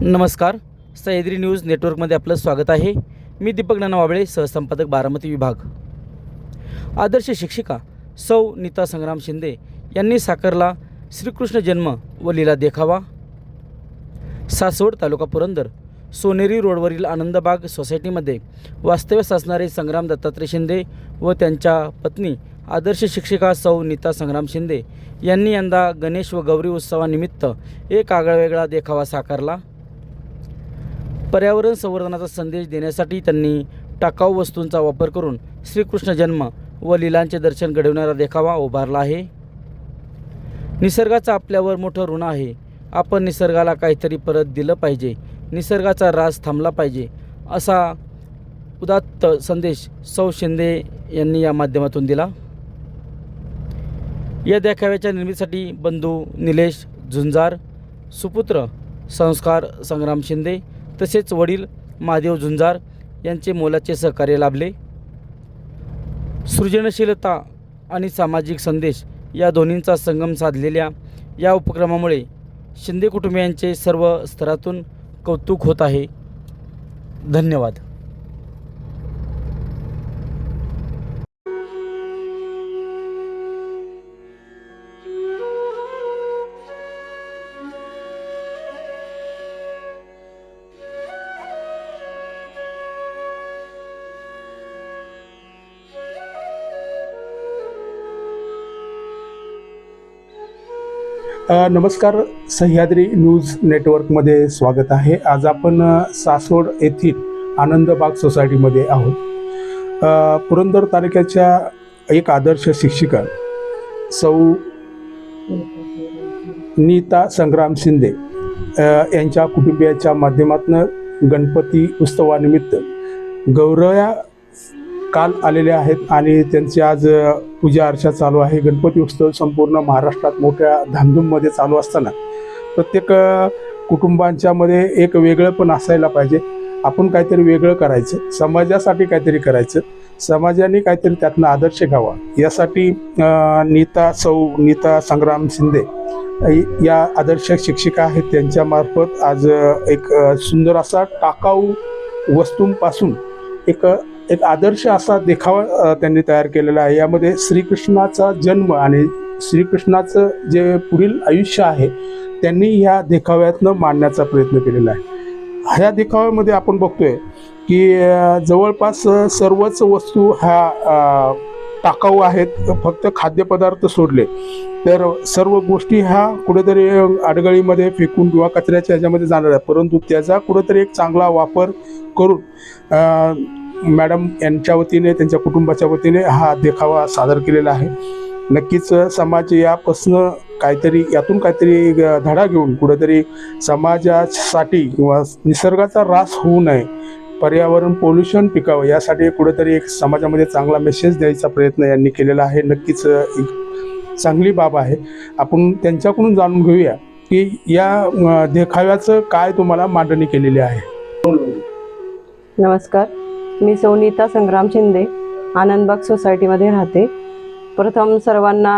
नमस्कार. सह्याद्री न्यूज नेटवर्कमध्ये आपलं स्वागत आहे. मी दीपक नानावाबळे सहसंपादक बारामती विभाग. आदर्श शिक्षिका सौ नीता संग्राम शिंदे यांनी साकारला श्रीकृष्ण जन्म व लीला देखावा. सासवड तालुका पुरंदर सोनेरी रोडवरील आनंदबाग सोसायटीमध्ये वास्तव्यास असणारे संग्राम दत्तात्रय शिंदे व त्यांच्या पत्नी आदर्श शिक्षिका सौ नीता संग्राम शिंदे यांनी यंदा गणेश व गौरी उत्सवानिमित्त एक आगळावेगळा देखावा साकारला. पर्यावरण संवर्धनाचा संदेश देण्यासाठी त्यांनी टाकाऊ वस्तूंचा वापर करून श्रीकृष्ण जन्म व लीलांचे दर्शन घडवणारा देखावा उभारला आहे. निसर्गाचं आपल्यावर मोठं ऋण आहे. आपण निसर्गाला काहीतरी परत दिलं पाहिजे. निसर्गाचा रास थांबला पाहिजे असा उदात्त संदेश सौ शिंदे यांनी या माध्यमातून दिला. या देखाव्याच्या निर्मितीसाठी बंधू निलेश झुंजार सुपुत्र संस्कार संग्राम शिंदे तसेच वडील महादेव झुंजार यांचे मोलाचे सहकार्य लाभले. सृजनशीलता आणि सामाजिक संदेश या दोन्हींचा संगम साधलेल्या या उपक्रमामुळे शिंदे कुटुंबियांचे सर्व स्तरातून कौतुक होत आहे. धन्यवाद. नमस्कार सह्याद्री न्यूज नेटवर्कमध्ये स्वागत आहे. आज आपण सासवड येथील आनंदबाग सोसायटीमध्ये आहोत. पुरंदर तालुक्याच्या एक आदर्श शिक्षिका सौ नीता संग्राम शिंदे यांच्या कुटुंबियाच्या माध्यमातून गणपती उत्सवानिमित्त गौरया काल आलेले आहेत आणि त्यांची आज पूजा अर्चा चालू आहे. गणपती उत्सव संपूर्ण महाराष्ट्रात मोठ्या धामधूममध्ये चालू असताना प्रत्येक कुटुंबांच्यामध्ये कुटुंबांच्या मध्ये एक वेगळं पण असायला पाहिजे. आपण काहीतरी वेगळं करायचं. समाजासाठी काहीतरी करायचं. समाजाने काहीतरी त्यातनं आदर्श घ्यावा. यासाठी नीता सौ नीता संग्राम शिंदे या आदर्श शिक्षिका आहेत. त्यांच्यामार्फत आज एक सुंदर असा टाकाऊ वस्तूंपासून एक एक आदर्श असा देखावा त्यांनी तयार केलेला आहे. यामध्ये श्रीकृष्णाचा जन्म आणि श्रीकृष्णाचं जे पुढील आयुष्य आहे त्यांनी ह्या देखाव्यातनं मांडण्याचा प्रयत्न केलेला आहे. ह्या देखाव्यामध्ये आपण बघतोय की जवळपास सर्वच वस्तू ह्या टाकाऊ आहेत. फक्त खाद्यपदार्थ सोडले. तर सर्व गोष्टी ह्या कुठेतरी अडगळीमध्ये फेकून किंवा कचऱ्याच्या ह्याच्यामध्ये जाणार आहे परंतु त्याचा कुठेतरी एक चांगला वापर करून मॅडम यांच्या वतीने त्यांच्या कुटुंबाच्या वतीने हा देखावा सादर केलेला आहे. नक्कीच समाज यापासनं काहीतरी यातून काहीतरी धडा घेऊन कुठेतरी समाजासाठी किंवा निसर्गाचा ऱ्हास होऊ नये पर्यावरण पोल्युशन पिकावं यासाठी कुठेतरी एक समाजामध्ये चांगला मेसेज द्यायचा प्रयत्न यांनी केलेला आहे. नक्कीच एक चांगली बाब आहे. आपण त्यांच्याकडून जाणून घेऊया की या देखाव्याचं काय तुम्हाला मांडणी केलेली आहे. नमस्कार. मी सौनीता संग्राम शिंदे आनंदबाग सोसायटीमध्ये राहते. प्रथम सर्वांना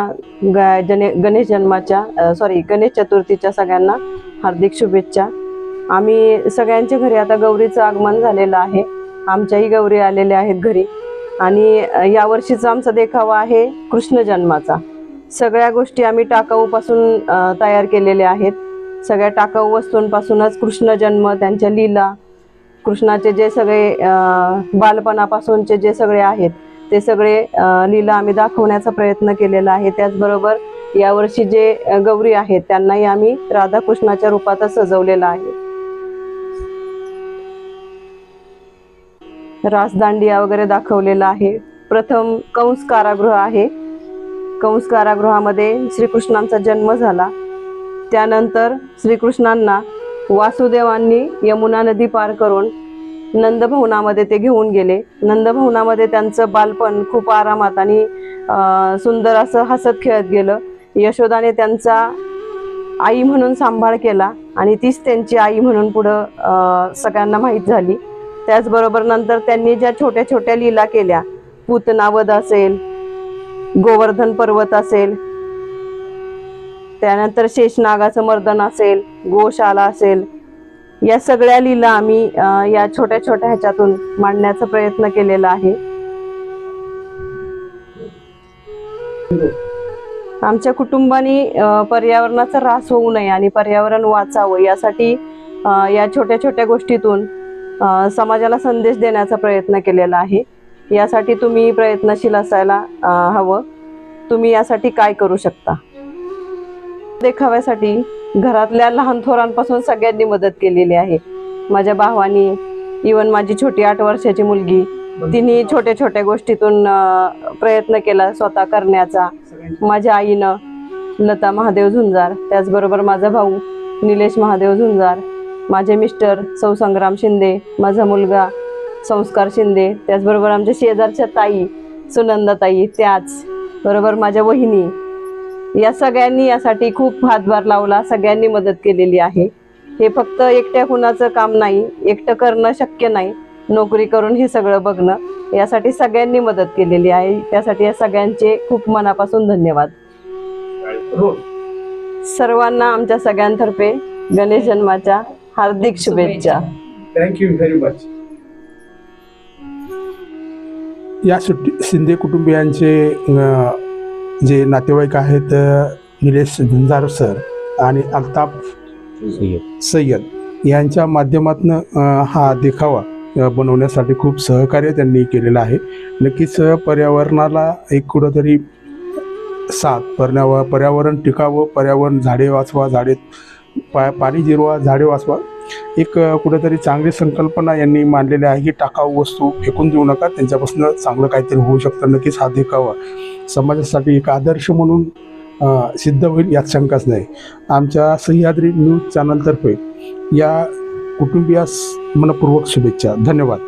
ग जने गणेश जन्माच्या सॉरी गणेश चतुर्थीच्या सगळ्यांना हार्दिक शुभेच्छा. आम्ही सगळ्यांच्या घरी आता गौरीचं आगमन झालेलं आहे. आमच्याही गौरी आलेल्या आहेत घरी. आणि यावर्षीचा आमचा देखावा आहे कृष्ण जन्माचा. सगळ्या गोष्टी आम्ही टाकाऊपासून तयार केलेल्या आहेत. सगळ्या टाकाऊ वस्तूंपासूनच कृष्ण जन्म त्यांच्या लीला कृष्णाचे जे सगळे बालपणापासूनचे जे सगळे आहेत ते सगळे लीला आम्ही दाखवण्याचा प्रयत्न केलेला आहे. त्याचबरोबर यावर्षी जे गौरी आहेत त्यांनाही आम्ही राधाकृष्णाच्या रूपातच सजवलेलं आहे. रासदांडिया वगैरे दाखवलेला आहे. प्रथम कंस कारागृह आहे. कंस कारागृहामध्ये श्रीकृष्णांचा जन्म झाला. त्यानंतर श्रीकृष्णांना वासुदेवांनी यमुना नदी पार करून नंदभवनामध्ये ते घेऊन गेले. नंदभवनामध्ये त्यांचं बालपण खूप आरामात आणि सुंदर असं हसत खेळत गेलं. यशोदाने त्यांचा आई म्हणून सांभाळ केला आणि तीच त्यांची आई म्हणून पुढं सगळ्यांना माहीत झाली. त्याचबरोबर नंतर त्यांनी ज्या छोट्या छोट्या लीला केल्या पूतनावध असेल गोवर्धन पर्वत असेल त्यानंतर शेषनागाचं मर्दन असेल गोशाला असेल या सगळ्या लीला आम्ही या छोट्या छोट्या ह्याच्यातून मांडण्याचा प्रयत्न केलेला आहे. आमच्या कुटुंबाने पर्यावरणाचा ऱ्हास होऊ नये आणि पर्यावरण वाचावं यासाठी या छोट्या छोट्या गोष्टीतून समाजाला संदेश देण्याचा प्रयत्न केलेला आहे. यासाठी तुम्ही प्रयत्नशील असायला हवं. तुम्ही यासाठी काय करू शकता? देखाव्यासाठी घरातल्या लहान थोरांपासून सगळ्यांनी मदत केलेली आहे. माझ्या भावानी इवन माझी छोटी आठ वर्षाची मुलगी तिने छोट्या छोट्या गोष्टीतून प्रयत्न केला स्वतः करण्याचा. माझ्या आईनं लता महादेव झुंजार त्याचबरोबर माझा भाऊ निलेश महादेव झुंजार माझे मिस्टर सौ संग्राम शिंदे माझा मुलगा संस्कार शिंदे त्याचबरोबर आमच्या शेजारच्या ताई सुनंदा ताई त्याच बरोबर माझ्या वहिनी या सगळ्यांनी यासाठी खूप हातभार लावला सगळ्यांनी मदत केलेली आहे. हे फक्त एकट्या कुणाचं काम नाही एकटं करणं शक्य नाही नोकरी करून हे सगळं बघणं यासाठी सगळ्यांनी मदत केलेली आहे. त्यासाठी या सगळ्यांचे खूप मनापासून धन्यवाद. सर्वांना आमच्या सगळ्यांतर्फे गणेश जन्माच्या हार्दिक शुभेच्छा. थँक्यू व्हेरी मच या सुट्टी शिंदे कुटुंबियांचे जे नातेवाईक आहेत निलेश झुंजार सर आणि अल्ताफ सय्यद. यांच्या माध्यमातून हा देखावा बनवण्यासाठी खूप सहकार्य त्यांनी केलेलं आहे. नक्कीच पर्यावरणाला एक कुठंतरी साथ पर्यावर पर्यावरण टिकावं पर्यावरण झाडे वाचवा झाडे पा पाणी जिरवा झाडे वाचवा एक कुठेतरी चांगली संकल्पना यांनी मांडलेली आहे की टाकाऊ वस्तू फेकून देऊ नका त्यांच्यापासून चांगलं काहीतरी होऊ शकतं. नक्कीच हा देखावा समाजासाठी एक आदर्श म्हणून सिद्ध होईल यात शंकाच नाही. आमच्या सह्याद्री न्यूज चॅनलतर्फे या कुटुंबियास मनपूर्वक शुभेच्छा. धन्यवाद.